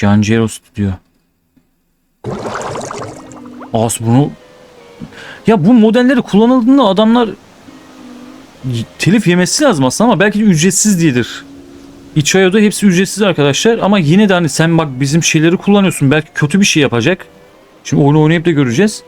Giangero Studio. As bunu... Ya bu modelleri kullanıldığında adamlar telif yemesi lazım aslında ama belki de ücretsiz diyedir. İçayo'da hepsi ücretsiz arkadaşlar ama yine de hani sen bak bizim şeyleri kullanıyorsun belki kötü bir şey yapacak. Şimdi oyunu oynayıp da göreceğiz.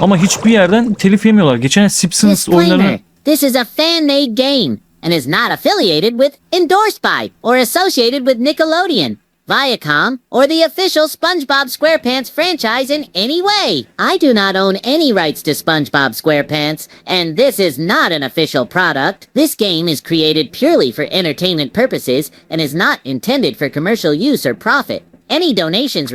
Ama hiçbir yerden telif yemiyorlar. Geçen Simpsons oyunlarını... This is a fan-made game and is not affiliated with, endorsed by, or associated with Nickelodeon, Viacom, or the official SpongeBob SquarePants franchise in any way. I do not own any rights to SpongeBob SquarePants, and this is not an official product. This game is created purely for entertainment purposes and is not intended for commercial use or profit. Any donations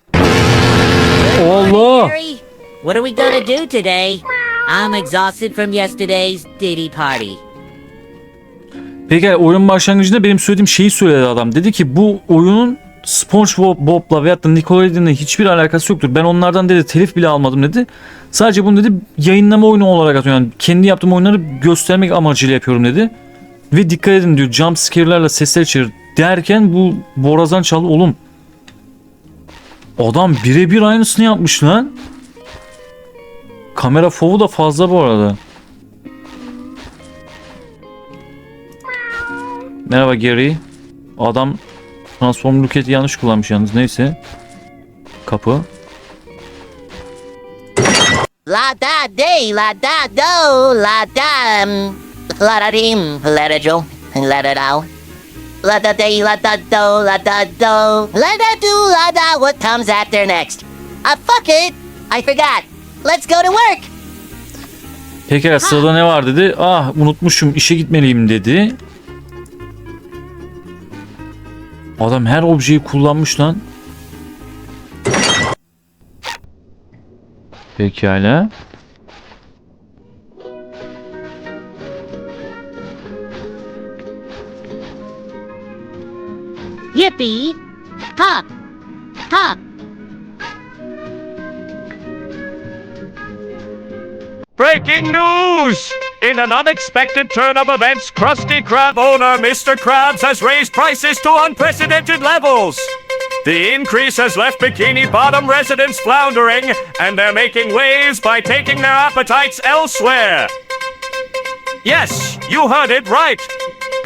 Allah! Harry, what are we gonna do today? I'm exhausted from yesterday's Diddy party. Peki oyun başlangıcında benim söylediğim şeyi söyledi adam. Dedi ki bu oyunun SpongeBob'la veyahut da Nickelodeon'la hiçbir alakası yoktur. Ben onlardan dedi telif bile almadım dedi. Sadece bunu dedi yayınlama oyunu olarak atıyorum. Yani kendi yaptığım oyunları göstermek amacıyla yapıyorum dedi. Ve dikkat edin diyor jump scare'larla sesler içerir derken bu borazan çaldı oğlum. Adam birebir aynısını yapmış lan. Kamera fovu da fazla bu arada. Merhaba Gary. Adam transform roketi yanlış kullanmış yalnız neyse. Kapı. La da day, la da do, la da um, la da dim, la da jo, la da do. La da day, la da do, la da do, la da do, la da. What comes after next? Uh, fuck it, I forgot. Let's go to work. Pekala sırada ne var dedi. Ah unutmuşum işe gitmeliyim dedi. Adam her objeyi kullanmış lan. Pekala. Yippee! Ha! Ha! Breaking news! In an unexpected turn of events, Krusty Krab owner Mr. Krabs has raised prices to unprecedented levels. The increase has left Bikini Bottom residents floundering, and they're making waves by taking their appetites elsewhere. Yes, you heard it right.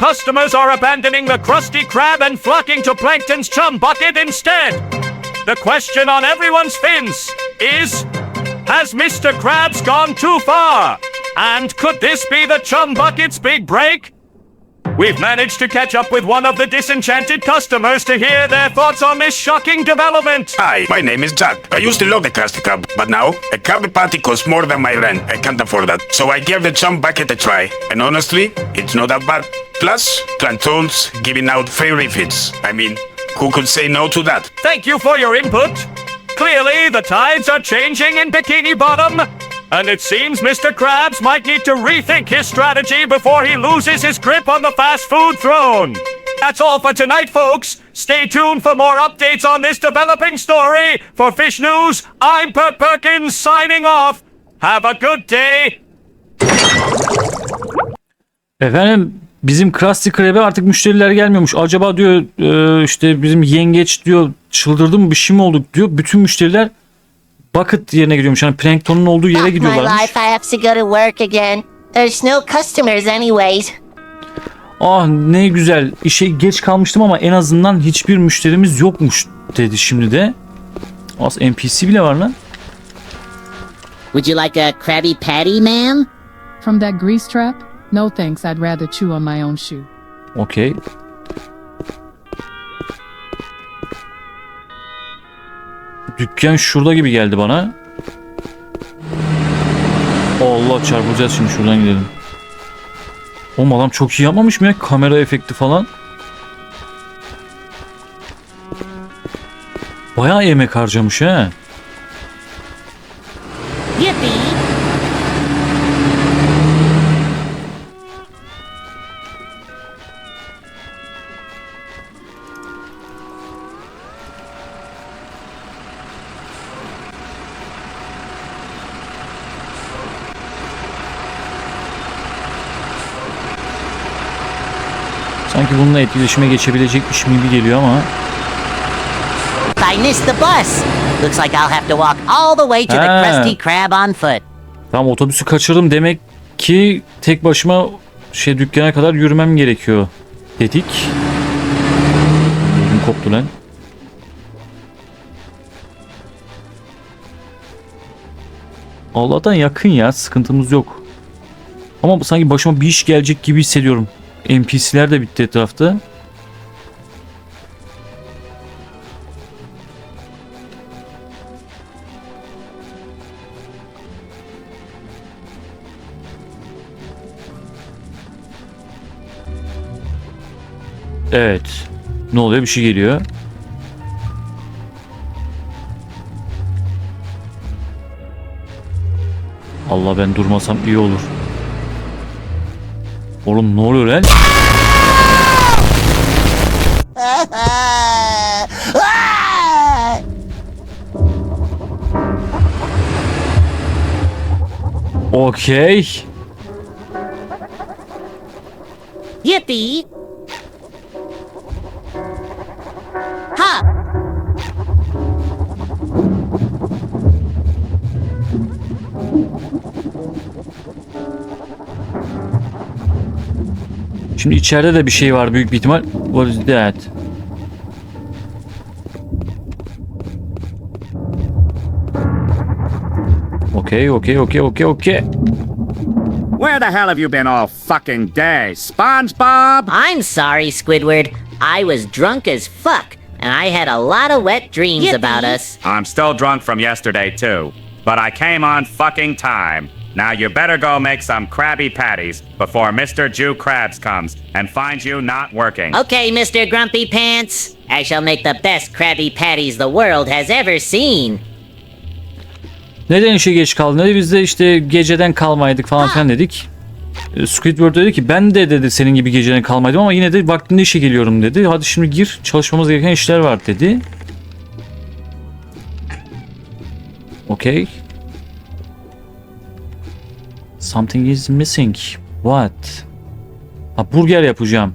Customers are abandoning the Krusty Krab and flocking to Plankton's Chum Bucket instead. The question on everyone's fins is has Mr. Krabs gone too far? And could this be the Chum Bucket's big break? We've managed to catch up with one of the disenchanted customers to hear their thoughts on this shocking development. Hi, my name is Jack. I used to love the Krusty Krab, but now a Krabby Patty costs more than my rent. I can't afford that. So I gave the chum bucket a try. And honestly, it's not that bad. Plus, Plantones giving out free refits. I mean, who could say no to that? Thank you for your input. Clearly, the tides are changing in Bikini Bottom, and it seems Mr. Krabs might need to rethink his strategy before he loses his grip on the fast food throne. That's all for tonight, folks. Stay tuned for more updates on this developing story. For Fish News, I'm Bert Perkins signing off. Have a good day. Efendim bizim Krusty Krab'e artık müşteriler gelmiyormuş. Acaba diyor e, işte bizim yengeç diyor çıldırdı mı bir şey mi oldu diyor. Bütün müşteriler bucket yerine gidiyormuş. Hani planktonun olduğu yere gidiyorlarmış. life, I have to go to work again. There's no customers anyways. Ah ne güzel. İşe geç kalmıştım ama en azından hiçbir müşterimiz yokmuş dedi şimdi de. Az NPC bile var lan. Would you like a Krabby Patty, ma'am? From that grease trap? No thanks, I'd rather chew on my own shoe. Okey. Dükkan şurada gibi geldi bana. Allah çarpacağız şimdi şuradan gidelim. Oğlum adam çok iyi yapmamış mı ya? Kamera efekti falan. Bayağı emek harcamış ha. Bununla etkileşime geçebilecekmiş gibi geliyor ama. I missed the bus. Looks like I'll have to walk all the way to the Ah. Krusty Krab on foot. Tamam otobüsü kaçırdım demek ki tek başıma şey dükkana kadar yürümem gerekiyor dedik. Ödüm koptu lan. Allah'tan yakın ya sıkıntımız yok. Ama sanki başıma bir iş gelecek gibi hissediyorum. NPC'ler de bitti etrafta. Evet. Ne oluyor? Bir şey geliyor. Allah ben durmasam iyi olur. Oğlum ne oluyor lan? Okey. Yippee! Şimdi içeride de bir şey var büyük bir ihtimal. What is that? Okey, okey, okey, okey, okey. Where the hell have you been all fucking day? SpongeBob? I'm sorry, Squidward. I was drunk as fuck, and I had a lot of wet dreams about us. I'm still drunk from yesterday, too. But I came on fucking time. Now you better go make some Krabby Patties before Mr. Jew Krabs comes and finds you not working. Okay, Mr. Grumpy Pants. I shall make the best Krabby Patties the world has ever seen. Neden işe geç kaldın dedi. Biz de işte geceden kalmaydık falan filan dedik. E, Squidward dedi ki ben de dedi senin gibi geceden kalmaydım ama yine de vaktinde işe geliyorum dedi. Hadi şimdi gir çalışmamız gereken işler var dedi. Okey. Something is missing. What? Ha burger yapacağım.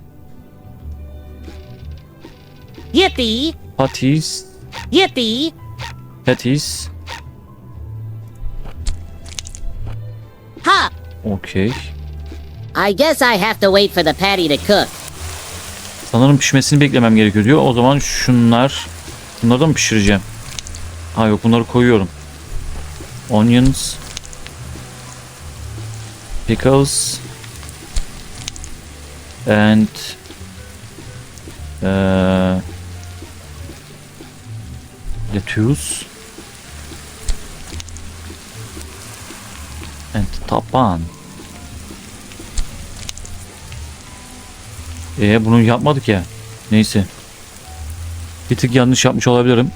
Yippee! Patties. Yippee! Patties. Ha! Okey. I guess I have to wait for the patty to cook. Sanırım pişmesini beklemem gerekiyor diyor. O zaman şunlar. Bunları da mı pişireceğim? Ha yok bunları koyuyorum. Onions. Pickles. And eee lettuce. And taban. Ee bunu yapmadık ya. Neyse. Bir tık yanlış yapmış olabilirim.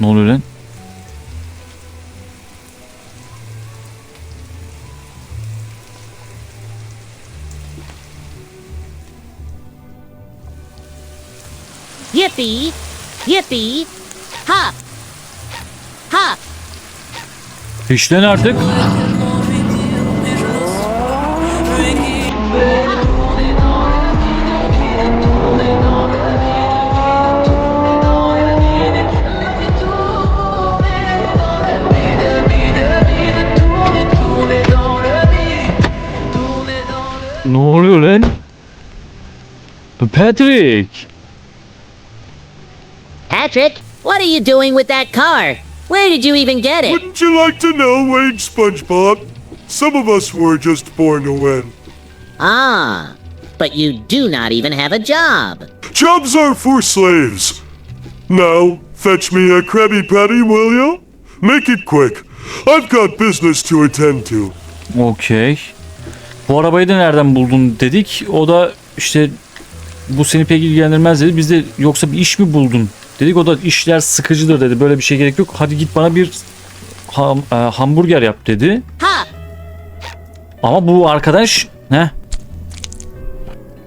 Ne oluyor lan? Yippee! Yippee! Ha! Ha! Fişlen artık. Ne oluyor lan? Patrick. Patrick, what are you doing with that car? Where did you even get it? Wouldn't you like to know, Wade SpongeBob? Some of us were just born to win. Ah, but you do not even have a job. Jobs are for slaves. Now, fetch me a Krabby Patty, will you? Make it quick. I've got business to attend to. Okey. Bu arabayı da nereden buldun dedik. O da işte bu seni pek ilgilendirmez dedi. Biz de yoksa bir iş mi buldun dedik. O da işler sıkıcıdır dedi. Böyle bir şey gerek yok. Hadi git bana bir ham- e, hamburger yap dedi. Ha! Ama bu arkadaş ne?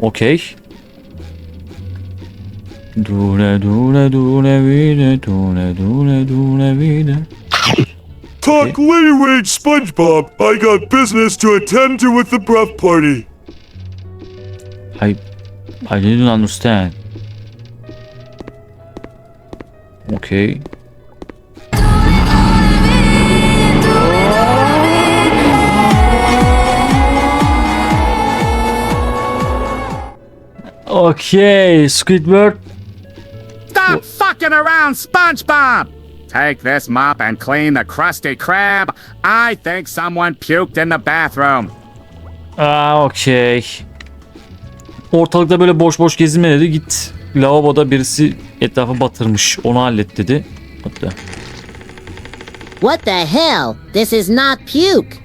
Okey. Dune dune dune vine dune dune dune vine. Talk later, Wade SpongeBob. I got business to attend to with the breath party. Hay I didn't understand. Okay. Okay, Squidward. Stop fucking around, SpongeBob! Take this mop and clean the crusty crab. I think someone puked in the bathroom. Aa okey. Ortalıkta böyle boş boş gezinme dedi. Git lavaboda birisi etrafı batırmış. Onu hallet dedi. Hatta. What the hell? This is not puke.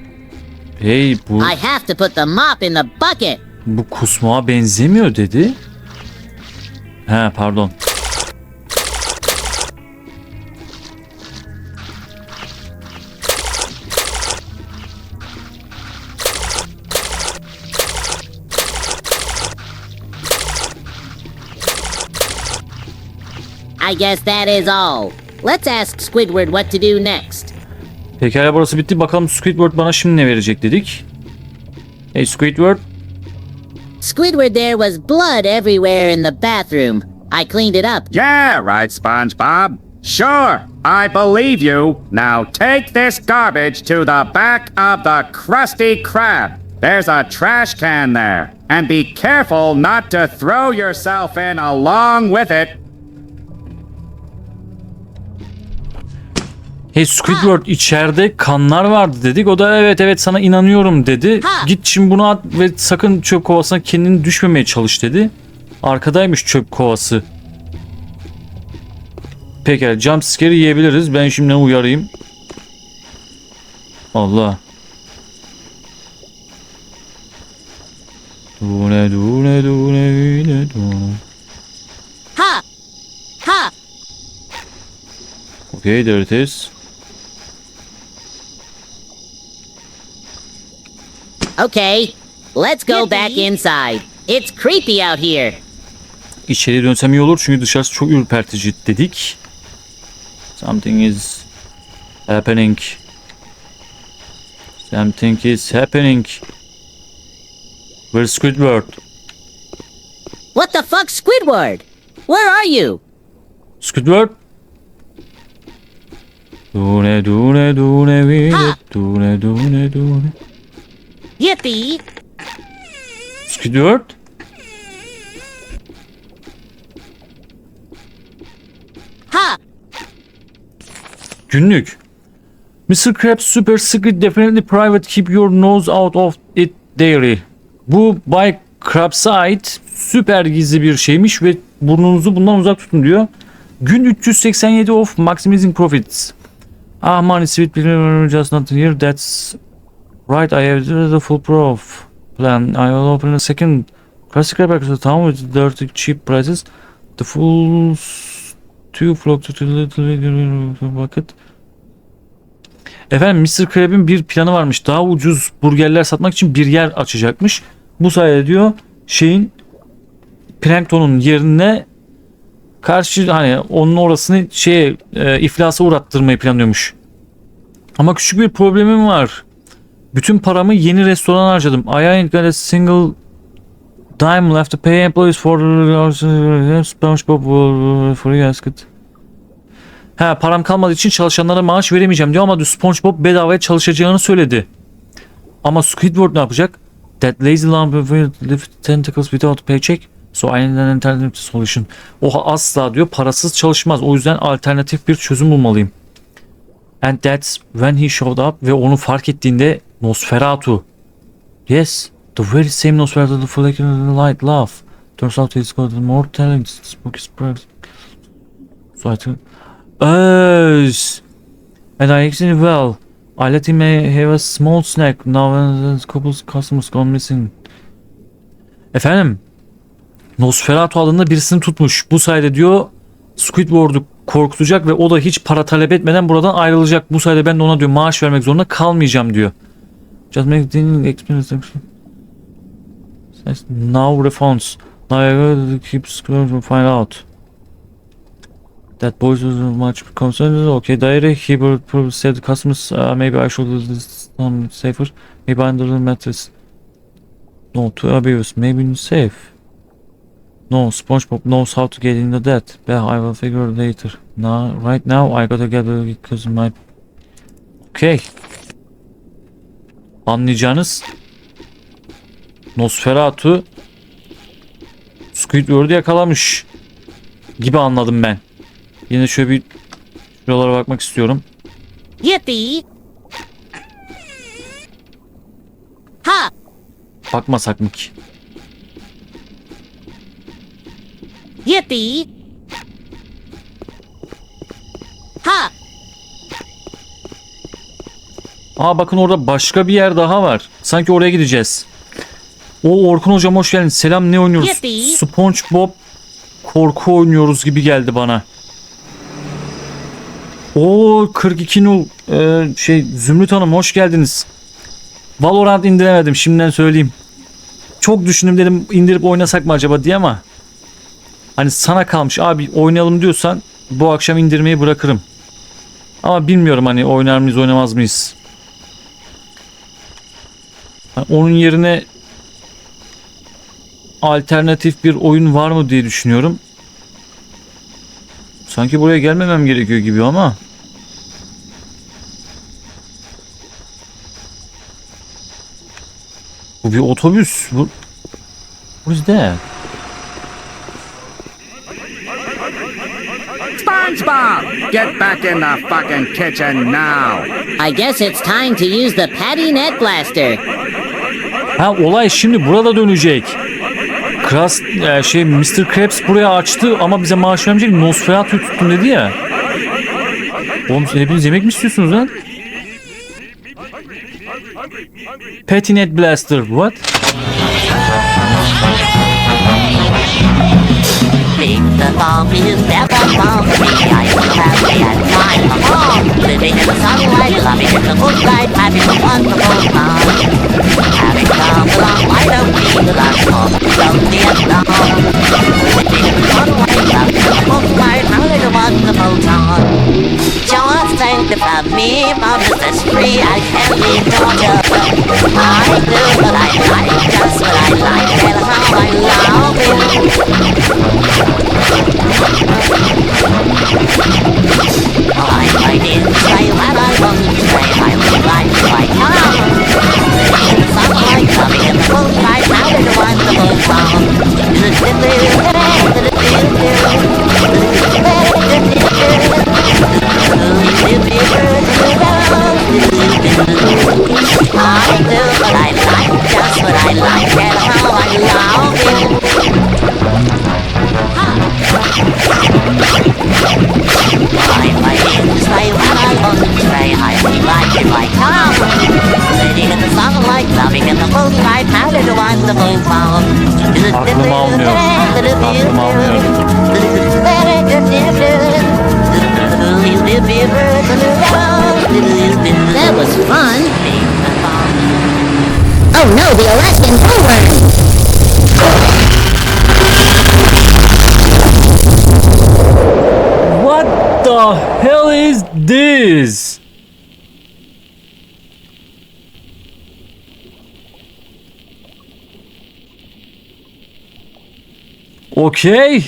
Hey bu I have to put the mop in the bucket. bu kusmağa benzemiyor dedi. He pardon. I guess that is all. Let's ask Squidward what to do next. Pekala burası bitti. Bakalım Squidward bana şimdi ne verecek dedik. Hey Squidward. Squidward, there was blood everywhere in the bathroom. I cleaned it up. Yeah, right, SpongeBob. Sure, I believe you. Now take this garbage to the back of the Krusty Krab. There's a trash can there. And be careful not to throw yourself in along with it. Hey Squidward içeride kanlar vardı dedik. O da evet evet sana inanıyorum dedi. Ha. Git şimdi bunu at ve sakın çöp kovasına kendini düşmemeye çalış dedi. Arkadaymış çöp kovası. Pekala jumpscare yiyebiliriz. Ben şimdi uyarayım. Allah. Dune dune dune dune dune. Ha! Ha! Okay there it is. Okay, let's go back inside. It's creepy out here. İçeri dönsem iyi olur çünkü dışarısı çok ürpertici dedik. Something is happening. Something is happening. Where's Squidward? What the fuck, Squidward? Where are you? Squidward? Dune dune dune Ha! dune dune dune. Yippee! Squidward? Ha! Günlük. Mr. Krabs super secret definitely private keep your nose out of it diary. Bu Bay Krabs'a ait süper gizli bir şeymiş ve burnunuzu bundan uzak tutun diyor. Gün 387 of maximizing profits. Ah money sweet people just not here that's right I have the full proof plan. I will open a second Krab back to the town with dirty cheap prices. The fools two flock to the little bucket. Efendim Mr. Krab'in bir planı varmış. Daha ucuz burgerler satmak için bir yer açacakmış. Bu sayede diyor şeyin planktonun yerine karşı hani onun orasını şeye e, iflasa uğrattırmayı planlıyormuş. Ama küçük bir problemim var. Bütün paramı yeni restorana harcadım. I ain't got a single dime left to pay employees for SpongeBob for asket. Ha param kalmadığı için çalışanlara maaş veremeyeceğim diyor ama SpongeBob bedavaya çalışacağını söyledi. Ama Squidward ne yapacak? That lazy lump lift tentacles without paycheck. So I need an alternative solution. O asla diyor parasız çalışmaz. O yüzden alternatif bir çözüm bulmalıyım. And that's when he showed up ve onu fark ettiğinde Nosferatu. Yes, the very same Nosferatu the flickering light laugh. Turns out he's got more talent. Spooky spread. So I took... Yes. And I actually well. I let him uh, have a small snack now and a couple customers gone missing. Efendim? Nosferatu adında birisini tutmuş. Bu sayede diyor Squidward'u korkutacak ve o da hiç para talep etmeden buradan ayrılacak. Bu sayede ben de ona diyor maaş vermek zorunda kalmayacağım diyor. Just make the experience. Now refunds. Now I gotta keep scrolling to find out. That boys was much concerned. Okay, diary. He probably the customers. Uh, maybe I should do this um, safer. Maybe under the mattress. No, too obvious. Maybe safe. No, SpongeBob knows how to get into that. But I will figure it later. Now, right now I gotta get because my... Okay. Anlayacağınız Nosferatu Squidward'u yakalamış gibi anladım ben. Yine şöyle bir şuralara bakmak istiyorum. Yippee! Ha! Bakmasak mı ki? Yippee! Ha! Aa bakın orada başka bir yer daha var. Sanki oraya gideceğiz. O Orkun hocam hoş geldin. Selam ne oynuyoruz? Yippee. SpongeBob korku oynuyoruz gibi geldi bana. O 42 nul ee, şey Zümrüt Hanım hoş geldiniz. Valorant indiremedim şimdiden söyleyeyim. Çok düşündüm dedim indirip oynasak mı acaba diye ama hani sana kalmış abi oynayalım diyorsan bu akşam indirmeyi bırakırım. Ama bilmiyorum hani oynar mıyız oynamaz mıyız. Hani onun yerine alternatif bir oyun var mı diye düşünüyorum. Sanki buraya gelmemem gerekiyor gibi ama. Bu bir otobüs. Bu is that? SpongeBob! Get back in the fucking kitchen now! I guess it's time to use the Patty Net Blaster. Ha olay şimdi burada dönecek. Kras e, şey Mr. Krabs buraya açtı ama bize maaş vermeyecek. Nosferatu tuttun dedi ya. Oğlum hepiniz yemek mi istiyorsunuz lan? Petinet Blaster what? Beat the bomb is never me. I am happy and fine along. Living in the sunlight, loving in the moonlight, having a wonderful time. Having come along, why don't we love for from Vietnam? Living in the sunlight, loving in the moonlight, having a wonderful time. Just think about me, mom is that's free, I can't leave Georgia. I do what I like, just what I like, and how I love it. I might in say when I want to say I would like to like Okay.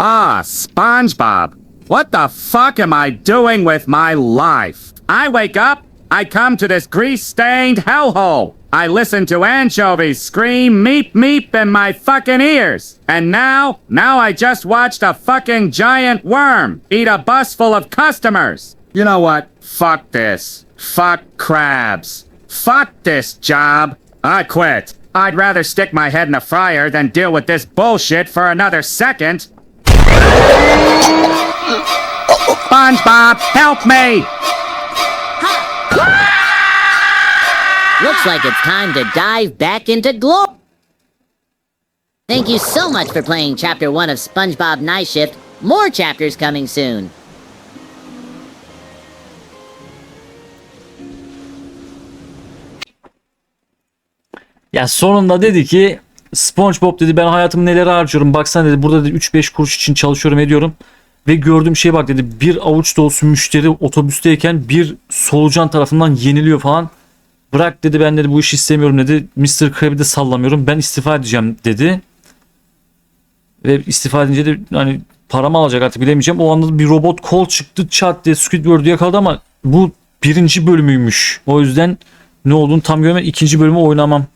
Ah, SpongeBob. What the fuck am I doing with my life? I wake up, I come to this grease-stained hellhole. I listen to anchovies scream meep meep in my fucking ears. And now, now I just watched a fucking giant worm eat a bus full of customers. You know what? Fuck this. Fuck crabs. Fuck this job. I quit. I'd rather stick my head in a fryer than deal with this bullshit for another second. SpongeBob, help me! Looks like it's time to dive back into glory. Thank you so much for playing Chapter 1 of SpongeBob Night Shift. More chapters coming soon. Ya sonunda dedi ki SpongeBob dedi ben hayatımı nelere harcıyorum baksana dedi burada dedi 3-5 kuruş için çalışıyorum ediyorum ve gördüğüm şeye bak dedi bir avuç dolusu müşteri otobüsteyken bir solucan tarafından yeniliyor falan. Bırak dedi ben dedi bu işi istemiyorum dedi. Mr. Krabs'i de sallamıyorum ben istifa edeceğim dedi. Ve istifa edince de hani paramı alacak artık bilemeyeceğim. O anda da bir robot kol çıktı çat diye Squidward'u yakaladı ama bu birinci bölümüymüş. O yüzden ne olduğunu tam görmedim. İkinci bölümü oynamam.